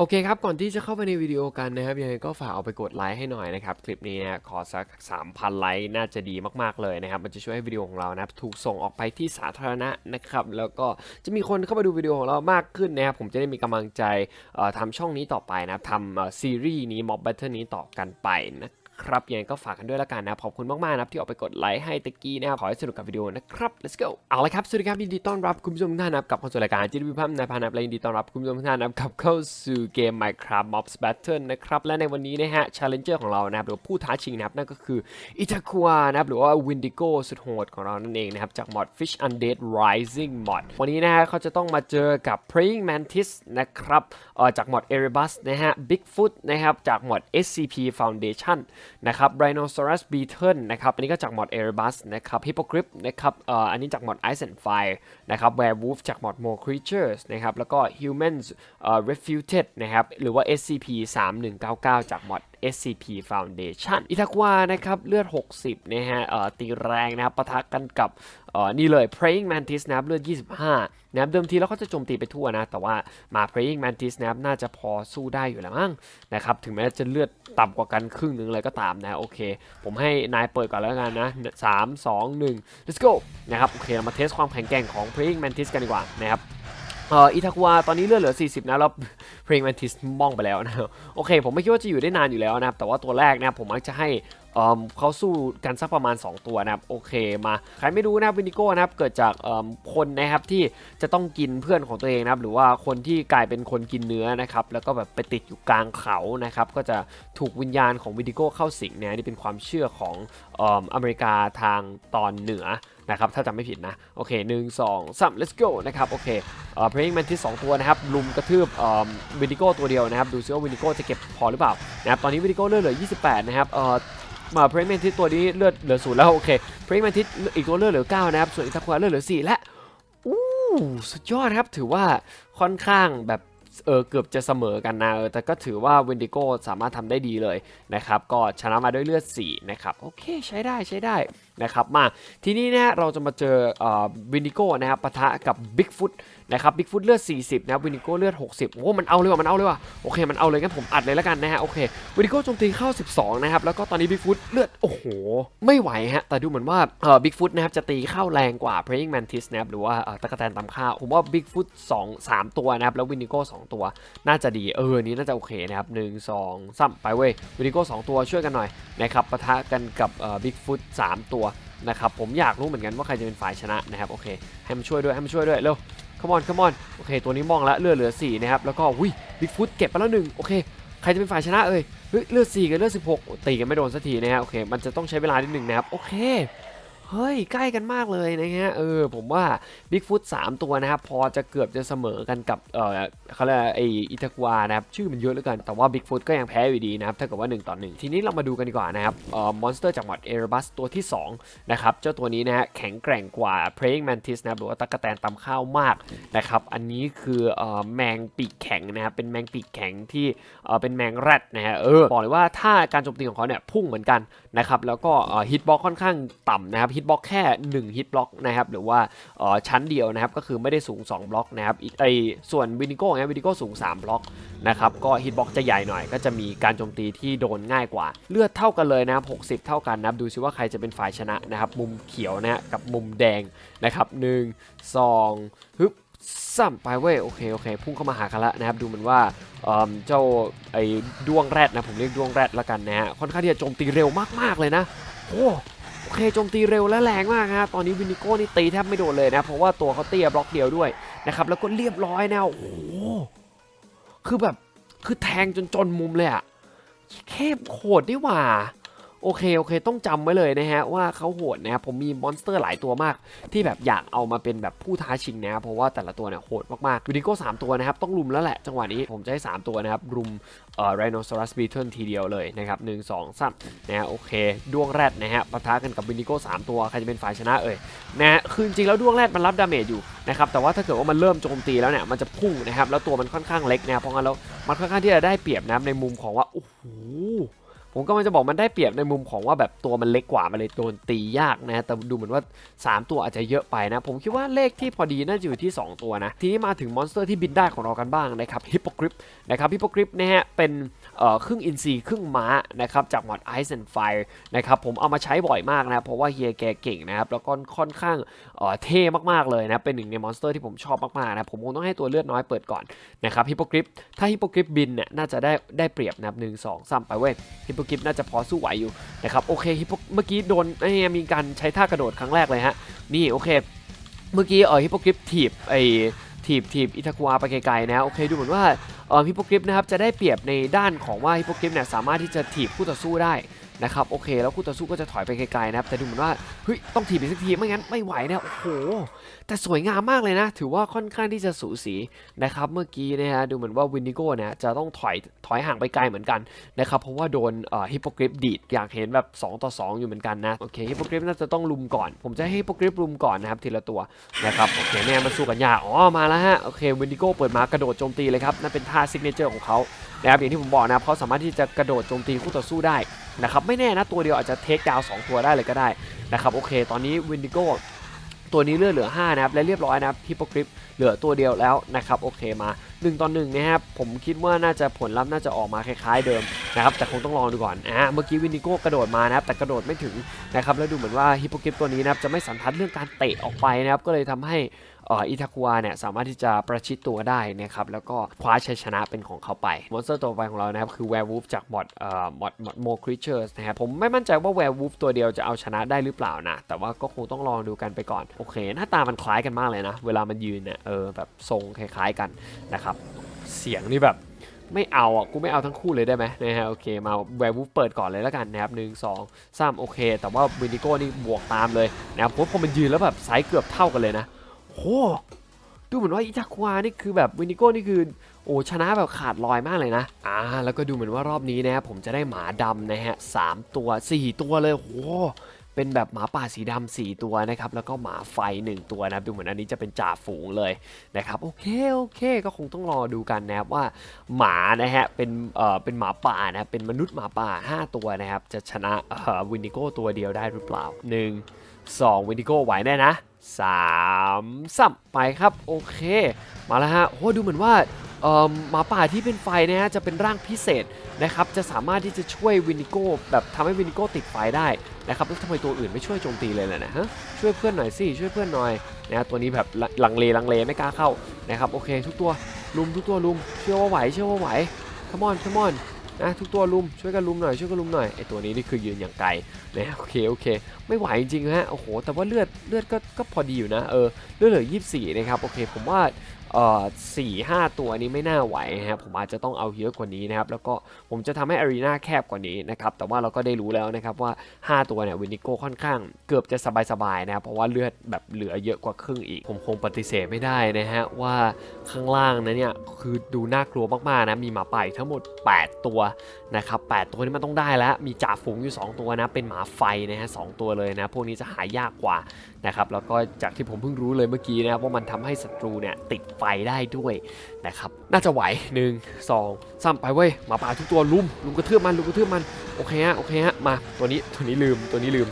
โอเคครับ ก่อนที่จะเข้าไปในวิดีโอกันนะครับยังไงก็ฝากเอาไปกดไลค์ให้หน่อยนะครับ คลิปนี้นะขอสัก 3,000 ไลค์น่าจะดีมากๆเลยนะครับ มันจะช่วยให้วิดีโอของเรานะถูกส่งออกไปที่สาธารณะนะครับ แล้วก็จะมีคนเข้ามาดูวิดีโอของเรามากขึ้นนะครับ ผมจะได้มีกำลังใจทำช่องนี้ต่อไปนะทำซีรีส์นี้ม็อบแบทเทิลนี้ต่อกันไปนะ ครับยังไงก็ฝากกันด้วยละกันนะครับขอบคุณมากๆนะครับที่ออกไปกดไลค์ให้ตะกี้นะครับขอให้สนุกกับวิดีโอนะครับ let's go เอาละครับสวัสดีครับยินดีต้อนรับคุณผู้ชมทุกท่านนะครับกับเข้าสู่รายการจิตวิพัฒน์นายพานับและยินดีต้อนรับคุณผู้ชมทุกท่านนะครับกับเข้าสู่เกม Minecraft Mobs Battle นะครับและในวันนี้นะฮะ Challenger ของเรานะครับหรือผู้ท้าชิงนะครับนั่นก็คืออิตาคัวนะครับหรือว่า Windigo สุดโหดของเรานั่นเองนะครับจาก mod Fish Undead Rising mod วันนี้นะฮะเขาจะต้องมาเจอกับ Praying Mantis นะครับเอ่อจาก mod Erebus นะฮะ Bigfoot นะครับจาก mod SCP Foundation นะครับไบรโนซอรัสบีเทิลนะครับอันนี้ก็จากหมอดเอริบัสนะครับฮิปโปกริปนะครับอันนี้จากหมอดไอซ์แอนด์ไฟนะครับแวร์วูฟจากหมอดโมครีเจอร์สนะครับแล้วก็ฮิวแมนส์เรฟิวเทดนะครับหรือว่า SCP 3 1 9 9 จากหมอด SCP Foundation อิทาควานะครับเลือด 60 นะฮะเอ่อตีแรงนะครับปะทะกันกับอ่อนี่เลย Praying Mantis นะครับเลือด 25นะครับเดิมทีแล้วเขาจะโจมตีไปทั่วนะ แต่ว่ามา Praying Mantis นะครับน่าจะพอสู้ได้อยู่แล้วมั้งนะครับถึงแม้จะเลือดต่ำกว่ากันครึ่งหนึงเลยก็ตามนะโอเค ผมให้นายเปิดก่อนแล้วกันนะ 3 2 1 let's go นะครับโอเคเรามาเทสความแข็งแกร่งของ Praying Mantis กันดีกว่านะครับ เอ่ออิทาควาตอนนี้เลือดเหลือ 40 นะแล้วเพลงแมนทิสมองไปแล้วนะครับโอเค ผมไม่คิดว่าจะอยู่ได้นานอยู่แล้วนะครับแต่ว่าตัวแรกนะผมมักจะให้เขาสู้กันสักประมาณ 2 ตัวนะครับโอเคมาใครไม่รู้นะวินิโก้นะครับเกิดจากคนนะครับที่จะต้องกินเพื่อนของตัวเองนะครับหรือว่าคนที่กลายเป็นคนกินเนื้อนะครับแล้วก็แบบไปติดอยู่กลางเขานะครับก็จะถูกวิญญาณของวินิโก้เข้าสิงนะนี่เป็นความเชื่อของออเมริกาทางตอนเหนือ นะครับถ้าจำไม่ผิดนะโอเคหนึ่งสองสาม let's go นะครับโอเคเอ่อ praying mantis สองตัวนะครับลุมกระทืบเอ่อวินิโก้ตัวเดียวนะครับดูซิว่าวินิโก้จะเก็บพอหรือเปล่านะครับตอนนี้วินิโก้เลือดเหลือ 28 นะครับเอ่อมา praying mantis ตัวนี้เลือดเหลือศูนย์แล้วโอเค praying mantis อีกตัวเลือดเหลือ9นะครับส่วนอิตาควาเลือดเหลือ4และอู้สุดยอดครับถือว่าค่อนข้างแบบ เออเกือบจะเสมอกันนะเออแต่ก็ถือว่าวินดิโก้สามารถทำได้ดีเลยนะครับก็ชนะมาด้วยเลือด4นะครับโอเคใช้ได้ใช้ได้นะครับมาทีนี้นะเราจะมาเจอเออวินดิโก้นะครับปะทะกับบิ๊กฟุตนะครับบิ๊กฟุตเลือด 40นะครับวินดิโก้เลือด 60โอ้มันเอาเลยว่ะมันเอาเลยว่ะโอเคมันเอาเลยงั้นผมอัดเลยแล้วกันนะฮะโอเควินดิโก้โจมตีเข้า 12นะครับแล้วก็ตอนนี้บิ๊กฟุตเลือดโอ้โหไม่ไหวฮะแต่ดูเหมือนว่าเออบิ๊กฟุตนะครับจะตีเข้าแรงกว่า praying mantis นะครับหรือว่าเอ่อตะกแตนตำข้าวผมว่าบิ๊กฟุต2 3ตัวนะครับแล้ววินดิโก้2 ตัว น่าจะดีเออนี้น่าจะโอเคนะครับหนึ่งสองสามไปเว้ยวินิโก้สองตัวช่วยกันหน่อยนะครับปะทะกันกับบิ๊กฟุตสามตัวนะครับผมอยากรู้เหมือนกันว่าใครจะเป็นฝ่ายชนะนะครับโอเคให้มันช่วยด้วยให้มันช่วยด้วยเร็ว come on come on โอเค ตัวนี้มองแล้วเลือดเหลือ4นะครับแล้วก็วิบิ๊กฟุตเก็บไปแล้วหนึ่งโอเคใครจะเป็นฝ่ายชนะเอ่ยเฮ้ยเลือด4กับเลือด16ตีกันไม่โดนสักทีนะฮะโอเคมันจะต้องใช้เวลานิดหนึ่งนะครับโอเค เฮ้ย ใกล้กันมากเลยนะฮะเออผมว่าบิ๊กฟุต3ตัวนะครับ พอจะเกือบจะเสมอกันกับเออเขาเรียกไออิตาควานะครับ ชื่อมันเยอะเหลือเกินแต่ว่าบิ๊กฟุตก็ยังแพ้อยู่ดีนะครับถ้าเกิดว่า 1 ต่อ 1 ทีนี้เรามาดูกันดีกว่านะครับเอ่อมอนสเตอร์จากหมวดเอรบัสตัวที่ 2 นะครับ เจ้าตัวนี้นะฮะแข็งแกร่งกว่า praying mantis นะครับหรือว่าตะกแตนตำข้าวมากนะครับ อันนี้คือเอ่อแมงปีกแข็งนะครับเป็นแมงปีกแข็งที่เอ่อเป็นแมงแรดนะฮะเออบอกเลยว่าถ้าการโจมตีของเขาเนี่ยพุ่งเหมือนกันนะครับแล้วก็ฮิตบ็อกค่อนข้างต่ำนะครับฮิตบล็อกแค่1ฮิตบล็อกนะครับหรือว่าออชั้นเดียวนะครับก็คือไม่ได้สูง 2 บล็อกนะครับไอส่วนวินิโก้เนี่ยวินิโก้สูง 3 บล็อกนะครับก็ฮิตบล็อกจะใหญ่หน่อย ก็จะมีการโจมตีที่โดนง่ายกว่า เลือดเท่ากันเลยนะครับ 60 เท่ากันนะครับดูซิว่าใครจะเป็นฝ่ายชนะนะครับมุมเขียวนะฮะกับมุมแดงนะครับหนึ่งสองฮึบซ้ำไปเว้ยโอเคโอเคพุ่งเข้ามาหากันแล้วนะครับดูเหมือนว่าเออเจ้าไอ้ดวงแรดนะผมเรียกดวงแรดละกันนะฮะค่อนข้างที่จะโจมตีเร็วมากๆเลยนะโอ้ โอเคโจมตีเร็วและแรงมากฮะตอนนี้วินิโก้นี่ตีแทบไม่โดนเลยนะ เพราะว่าตัวเขาเตี้ยบล็อกเดียวด้วยนะครับแล้วก็เรียบร้อยนะโอ้โหคือแบบคือแทงจนจนมุมเลยอะแค่โหดดีว่า โอเคโอเค ต้องจำไว้เลยนะฮะว่าเขาโหดนะครับผมมีมอนสเตอร์หลายตัวมาก ที่แบบอยากเอามาเป็นแบบผู้ท้าชิงนะเพราะว่าแต่ละตัวเนี่ยโหดมากๆวินิโก้สามตัวนะครับต้องรุมแล้วแหละจังหวะนี้ผมจะให้สามตัวนะครับรุมเอ่อไรโนซอรัสบีเทิลทีเดียวเลยนะครับหนึ่งสองสามนะฮะโอเคดวงแรดนะฮะปะทะกันกับวินิโก้สามตัวใครจะเป็นฝ่ายชนะเอ่ยนะฮะคือจริงแล้วดวงแรดมันรับดาเมจอยู่นะครับแต่ว่าถ้าเกิดว่ามันเริ่มโจมตีแล้วเนี่ยมันจะพุ่งนะครับแล้วตัวมันค่อนข้างเล็กนะเพราะงั้นแล้วมันค่อนข้างที่จะได้เปรียบนะในมุมของว่าโอ้โห ผมก็มันจะบอกมันได้เปรียบในมุมของว่าแบบตัวมันเล็กกว่ามันเลยโดนตียากนะแต่ดูเหมือนว่า 3 ตัวอาจจะเยอะไปนะ ผมคิดว่าเลขที่พอดีน่าจะอยู่ที่ 2 ตัวนะทีนี้มาถึงมอนสเตอร์ที่บินได้ของเรากันบ้างนะครับฮิปโปกริปนะครับฮิปโปกริปนะฮะเป็นครึ่งอินซีครึ่งม้านะครับจากมอด Ice and Fire นะครับผมเอามาใช้บ่อยมากนะเพราะว่าเฮียแกเก่งนะครับแล้วก็ค่อนข้างเท่มากๆเลยนะเป็นหนึ่งในมอนสเตอร์ที่ผมชอบมากๆนะผมคงต้องให้ตัวเลือดน้อยเปิดก่อนนะครับฮิปโปกริปถ้าฮิปโปกริปบินเนี่ยน่าจะได้ได้เปรียบนะหนึ่งสองสามไปเว้ยฮิปโปกริฟน่าจะพอสู้ไหวอยู่นะครับโอเคฮิปโปเมื่อกี้โดนไอ้ยมีการใช้ท่ากระโดดครั้งแรกเลยฮะนี่โอเคเมื่อกี้เออฮิปโปกริปถีบไอถีบถีบอิทากัวไปไกลๆนะโอเคดูเหมือนว่าเออฮิปโปกริปนะครับจะได้เปรียบในด้านของว่าฮิปโปกริปเนี่ยสามารถที่จะถีบคู่ต่อสู้ได้ นะครับโอเคแล้วคู่ต่อสู้ก็จะถอยไปไกลๆนะครับแต่ดูเหมือนว่าเฮ้ยต้องถีบอีกสักทีไม่งั้นไม่ไหวนะโอ้โหแต่สวยงามมากเลยนะ ถือว่าค่อนข้างที่จะสูสีนะครับเมื่อกี้นะฮะดูเหมือนว่าวินดิโก้เนี่ยจะต้องถอยถอยห่างไปไกลเหมือนกันนะครับเพราะว่าโดนเอ่อฮิปโปกริปดีดอยากเห็นแบบ 2 ต่อ 2 อยู่เหมือนกันนะโอเคฮิปโปกริปน่าจะต้องลุมก่อน ผมจะให้ฮิปโปกริปลุมก่อนนะครับทีละตัวนะครับโอเคเนี่ยมันสู้กันยากอ๋อมาแล้วฮะโอเควินดิโก้เปิดมากระโดดโจมตีเลยครับนั่นเป็นท่าซิกเนเจอร์ของเขานะครับอย่างที่ผมบอกนะครับเขาสามารถที่จะกระโดดโจมตีคู่ต่อสู้ได้ นะครับไม่แน่นะตัวเดียวอาจจะเทคดาวสองตัวได้เลยก็ได้นะครับโอเค ตอนนี้วินดิโก้ตัวนี้เลือดเหลือ 5 นะครับ และเรียบร้อยนะครับฮิปโปกริปเหลือตัวเดียวแล้วนะครับ โอเคมา 1ต่อ1นะครับผมคิดว่าน่าจะผลลัพธ์น่าจะออกมาคล้ายๆเดิมนะครับ แต่คงต้องลองดูก่อนอ่าเมื่อกี้วินิโก้กระโดดมานะครับ แต่กระโดดไม่ถึงนะครับ แล้วดูเหมือนว่าฮิปโปกริปตัวนี้นะครับจะไม่สันทัดเรื่องการเตะออกไปนะครับ ก็เลยทำให้ อิทาคัวเนี่ยสามารถที่จะประชิดตัวได้นะครับแล้วก็คว้าชัยชนะเป็นของเขาไปมอนสเตอร์ตัวไปของเรานะครับคือแวร์วูฟจากมอดเอ่อมอดมอดโมคริเชอร์นะครับผมไม่มั่นใจว่าแวร์วูฟตัวเดียวจะเอาชนะได้หรือเปล่านะ แต่ว่าก็คงต้องลองดูกันไปก่อน โอเค หน้าตามันคล้ายกันมากเลยนะ เวลามันยืนเนี่ยเออแบบทรงคล้ายๆกันนะครับ เสียงนี่แบบไม่เอาอะกูไม่เอาทั้งคู่เลยได้ไหมนะฮะโอเคมาแวร์วูฟเปิดก่อนเลยแล้วกันนะครับหนึ่งสองสามโอเค แต่ว่าวินิโก้นี่บวกตามเลยนะครับเพราะพอมันยืนแล้วแบบไซส์เกือบเท่ากันเลยนะ โหดูเหมือนว่าอิทาควานี่คือแบบวินิโก้นี่คือโอ้ชนะแบบขาดลอยมากเลยนะอ่าแล้วก็ดูเหมือนว่ารอบนี้นะผมจะได้หมาดำนะฮะสามตัว4ตัวเลยโหเป็นแบบหมาป่าสีดำสี่ตัวนะครับ แล้วก็หมาไฟ 1 ตัวนะครับดูเหมือนอันนี้จะเป็นจ่าฝูงเลยนะครับโอเคโอเค ก็คงต้องรอดูกันนะครับว่าหมานะฮะเป็นเอ่อเป็นหมาป่านะเป็นมนุษย์หมาป่า 5 ตัวนะครับจะชนะเอ่อวินิโก้ตัวเดียวได้หรือเปล่า 1 2 วินิโก้ไหวแน่นะ 3สับไปครับโอเคมาแล้วฮะโอ้ดูเหมือนว่าหมาป่าที่เป็นไฟนะฮะจะเป็นร่างพิเศษนะครับจะสามารถที่จะช่วยวินิโก้แบบทำให้วินิโก้ติดไฟได้นะครับแล้วทำไมตัวอื่นไม่ช่วยโจมตีเลยล่ะนะฮะช่วยเพื่อนหน่อยสิช่วยเพื่อนหน่อยนะตัวนี้แบบลังเลลังเลไม่กล้าเข้านะครับโอเค ทุกตัวลุมทุกตัวลุมเชื่อว่าไหวเชื่อว่าไหว come on come on นะทุกตัวลุมช่วยกันลุมหน่อยช่วยกันลุมหน่อยไอตัวนี้นี่คือยืนอย่างไกลนะโอเคโอเค ไม่ไหวจริงๆฮะโอ้โหแต่ว่าเลือดเลือดก็ก็พอดีอยู่นะเออเลือดเหลือ 24 นะครับโอเคผมว่า เอ่อสี่ห้าตัวนี้ไม่น่าไหวฮะครับผมอาจจะต้องเอาเยอะกว่านี้นะครับแล้วก็ผมจะทำให้อารีนาแคบกว่านี้นะครับแต่ว่าเราก็ได้รู้แล้วนะครับว่า 5 ตัวเนี่ยวินิโก้ค่อนข้างเกือบจะสบายๆนะครับเพราะว่าเลือดแบบเหลือเยอะกว่าครึ่งอีก ผมคงปฏิเสธไม่ได้นะฮะว่าข้างล่างนะเนี่ยคือดูน่ากลัวมากๆนะมีหมาป่าทั้งหมด 8 ตัวนะครับ8ตัวนี้มันต้องได้แล้วมีจ่าฝูงอยู่ 2 ตัวนะเป็นหมาไฟนะฮะสองตัวเลยนะพวกนี้จะหายากกว่านะครับแล้วก็จากที่ผมเพิ่งรู้เลยเมื่อกี้นะครับว่ามันทำให้ศัตรูเนี่ยติดไฟได้ด้วยนะครับน่าจะไหว1 2 3ไปเว้ยหมาป่าทุกตัวลุมลุมกระเทืบมันลุมกระเทืบมันโอเคฮะโอเคฮะมาตัวนี้ตัวนี้ลืมตัวนี้ลืม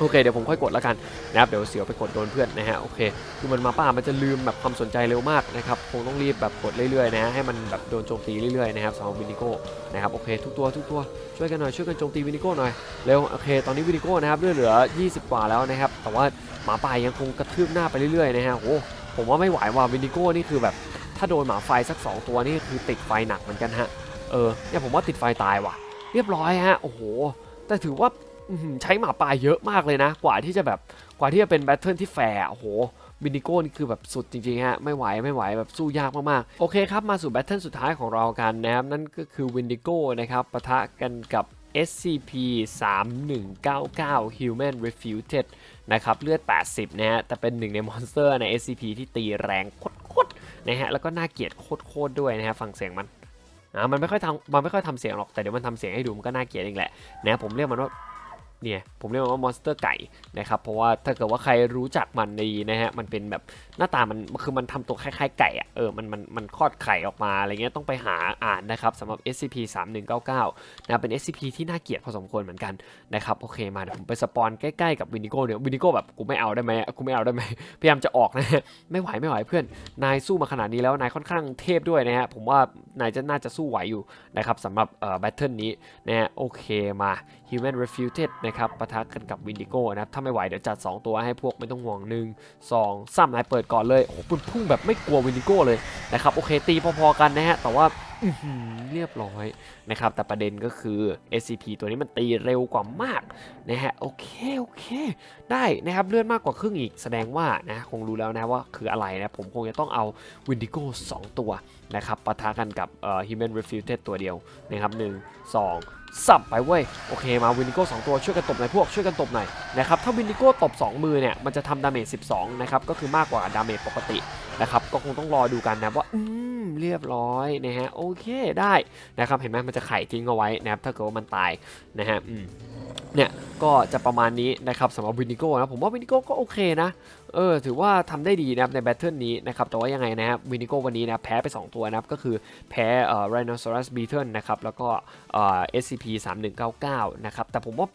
โอเคเดี๋ยวผมค่อยกดแล้วกันนะครับเดี๋ยวเสียวไปกดโดนเพื่อนนะฮะโอเคคือมันหมาป่ามันจะลืมแบบความสนใจเร็วมากนะครับคงต้องรีบแบบกดเรื่อยๆนะให้มันแบบโดนโจมตีเรื่อยๆนะครับสำหรับวินิโก้นะครับโอเคทุกตัวทุกตัวช่วยกันหน่อยช่วยกันโจมตีวินิโก้หน่อยเร็วโอเค ตอนนี้วินิโก้นะครับเลือดเหลือ 20 กว่าแล้วนะครับแต่ว่าหมาป่ายังคงกระทืบหน้าไปเรื่อยๆนะฮะโอ้ ผมว่าไม่ไหวว่ะวินิโก้นี่คือแบบ ถ้าโดนหมาไฟสัก 2 ตัวนี่คือติดไฟหนักเหมือนกันฮะ เออเนี่ยผมว่าติดไฟตายว่ะ เรียบร้อยฮะ โอ้โห แต่ถือว่าใช้หมาป่าเยอะมากเลยนะ กว่าที่จะแบบกว่าที่จะเป็นแบทเทิลที่แฟร์โอ้โหวินิโก้นี่คือแบบสุดจริงๆฮะไม่ไหวไม่ไหวแบบสู้ยากมากๆ โอเคครับ มาสู่แบทเทิลสุดท้ายของเรากันนะครับ นั่นก็คือวินดิโก้นะครับปะทะกันกับ SCP 3199 Human Refuted นะครับ เลือด 80 นะฮะ แต่เป็นหนึ่งในมอนสเตอร์ใน SCP ที่ตีแรงโคตรๆนะฮะ แล้วก็น่าเกลียดโคตรๆด้วยนะฮะ ฟังเสียงมันอ่ามันไม่ค่อยทำมันไม่ค่อยทำเสียงหรอก แต่เดี๋ยวมันทำเสียงให้ดูมันก็น่าเกลียดเองแหละนะผมเรียกมันว่า เนี่ยผมเรียกมันว่ามอนสเตอร์ไก่นะครับเพราะว่าถ้าเกิดว่าใครรู้จักมันดีนะฮะมันเป็นแบบหน้าตามันคือมันทำตัวคล้ายๆไก่อะเออมันมันมันคลอดไข่ออกมาอะไรเงี้ยต้องไปหาอ่านนะครับสำหรับ SCP 3199นะเป็น SCP ที่น่าเกลียดพอสมควรเหมือนกันนะครับโอเคมาเดี๋ยวผมไปสปอนใกล้ๆกับวินิโก้เนี่ยวินิโก้แบบกูไม่เอาได้ไหมกูไม่เอาได้ไหมพยายามจะออกนะฮะไม่ไหวไม่ไหวเพื่อนนายสู้มาขนาดนี้แล้วนายค่อนข้างเทพด้วยนะฮะผมว่านายจะน่าจะสู้ไหวอยู่นะครับสำหรับเอ่อแบทเทิลนี้นะฮะโอเคมา Human Refuted นะครับปะทะกันกับวินดิโก้นะครับถ้าไม่ไหวเดี๋ยวจัด 2 ตัวให้พวกไม่ต้องห่วงหนึ่งสองสามนายเปิดก่อนเลยโอ้โหพุ่งแบบไม่กลัววินดิโก้เลยนะครับโอเคตีพอๆกันนะฮะแต่ว่า เรียบร้อยนะครับ แต่ประเด็นก็คือ SCP ตัวนี้มันตีเร็วกว่ามากนะฮะ โอเค โอเค ได้นะครับ เลื่อนมากกว่าครึ่งอีกแสดงว่านะ คงรู้แล้วนะว่าคืออะไรนะ ผมคงจะต้องเอา Windigo 2ตัวนะครับปะทะกันกับเอ่อ Human Refuted ตัวเดียวนะครับหนึ่งสองสับไปเว้ย โอเคมา Windigo 2ตัวช่วยกันตบหน่อยพวกช่วยกันตบหน่อยนะครับถ้า Windigo ตบ 2 มือเนี่ยมันจะทำดาเมจ12 นะครับ ก็คือมากกว่าดาเมจปกตินะครับก็คงต้องรอดูกันนะว่าอื เรียบร้อยนะฮะโอเคได้นะครับเห็นไหมมันจะไข่ทิ้งเอาไว้นะครับถ้าเกิดว่ามันตายนะฮะอืม เนี่ยก็จะประมาณนี้นะครับสำหรับวินิโก้นะผมว่าวินิโก้ก็โอเคนะเออถือว่าทำได้ดีนะครับในแบทเทิลนี้นะครับแต่ว่ายังไงนะครับวินิโก้วันนี้นะแพ้ไป 2 ตัวนะครับก็คือแพ้เอ่อ Rhinoceros Beetle นะครับแล้วก็เอ่อ SCP 3199นะครับแต่ผมว่า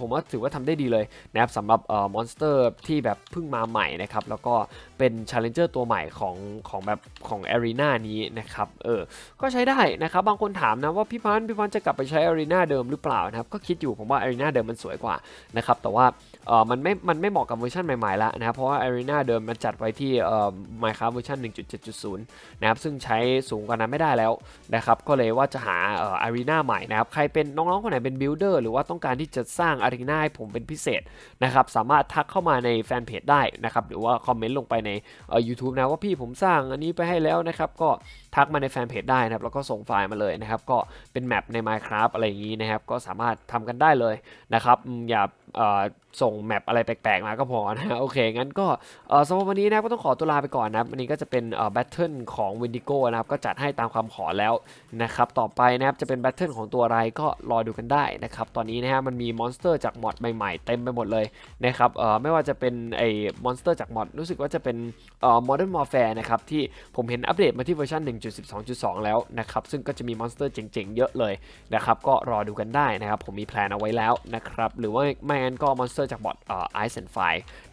ผมว่าถือว่าทำได้ดีเลยนะครับสำหรับเอ่อมอนสเตอร์ที่แบบเพิ่งมาใหม่นะครับแล้วก็เป็น Challenger ตัวใหม่ของของแบบของ Arena นี้นะครับเออก็ใช้ได้นะครับบางคนถามนะว่าพี่พันพี่พันจะกลับไปใช้อารีนาเดิมหรือเปล่านะครับก็คิดอยู่ผมว่าอารีนาเดิมมันสวยกว่านะครับแต่ว่าเออมันไม่มันไม่เหมาะกับเวอร์ชันใหม่ๆแล้วนะครับเพราะว่าอารีนาเดิมมันจัดไว้ที่เอ่อ Minecraft เวอร์ชัน1.7.0 นะครับซึ่งใช้สูงกว่านั้นไม่ได้แล้วนะครับก็เลยว่าจะหาเอ่ออารีนาใหม่นะครับใครเป็นน้องๆคนไหนเป็นบิลดเออร์หรือว่าต้องการที่จะสร้างอารีนาให้ผมเป็นพิเศษนะครับสามารถทักเข้ามาในแฟนเพจได้นะครับหรือว่าคอมเมนต์ลงไปในเอ่อ YouTube นะว่าพี่ผมสร้างอันนี้ไปให้แล้วนะครับก็ทักมาในแฟนเพจได้นะครับแล้วก็ส่งไฟล์มาเลยนะครับก็เป็นแมปใน Minecraft อะไรอย่างนี้นะครับก็สามารถทำกันได้เลยนะครับอย่า ส่งแมปอะไรแปลกๆมาก็พอนะโอเค งั้นก็สำหรับวันนี้นะก็ต้องขอตัวลาไปก่อนนะวันนี้ก็จะเป็นแบทเทิลของ Windigo นะครับก็จัดให้ตามความขอแล้วนะครับต่อไปนะครับจะเป็นแบทเทิลของตัวอะไรก็รอดูกันได้นะครับตอนนี้นะฮะมันมีมอนสเตอร์จากมอดใหม่ๆเต็มไปหมดเลยนะครับไม่ว่าจะเป็นไอ้มอนสเตอร์จากมอดรู้สึกว่าจะเป็นเอ่อ Modern Warfare นะครับที่ผมเห็นอัปเดตมาที่เวอร์ชัน1.12.2 แล้วนะครับซึ่งก็จะมีมอนสเตอร์เจ๋งๆเยอะเลยนะครับก็รอดูกันได้นะครับผมมีแพลนเอาไว้แล้วนะครับหรือว่าไม่นก็มอนสเตอร์จากบอทเอ่อส์แอนด์ไฟ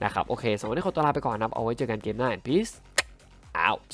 นะครับ โอเคสำหรับวันนี้ขอตัวลาไปก่อนนะเอาไว้เจอกันเกมหน้า and peace out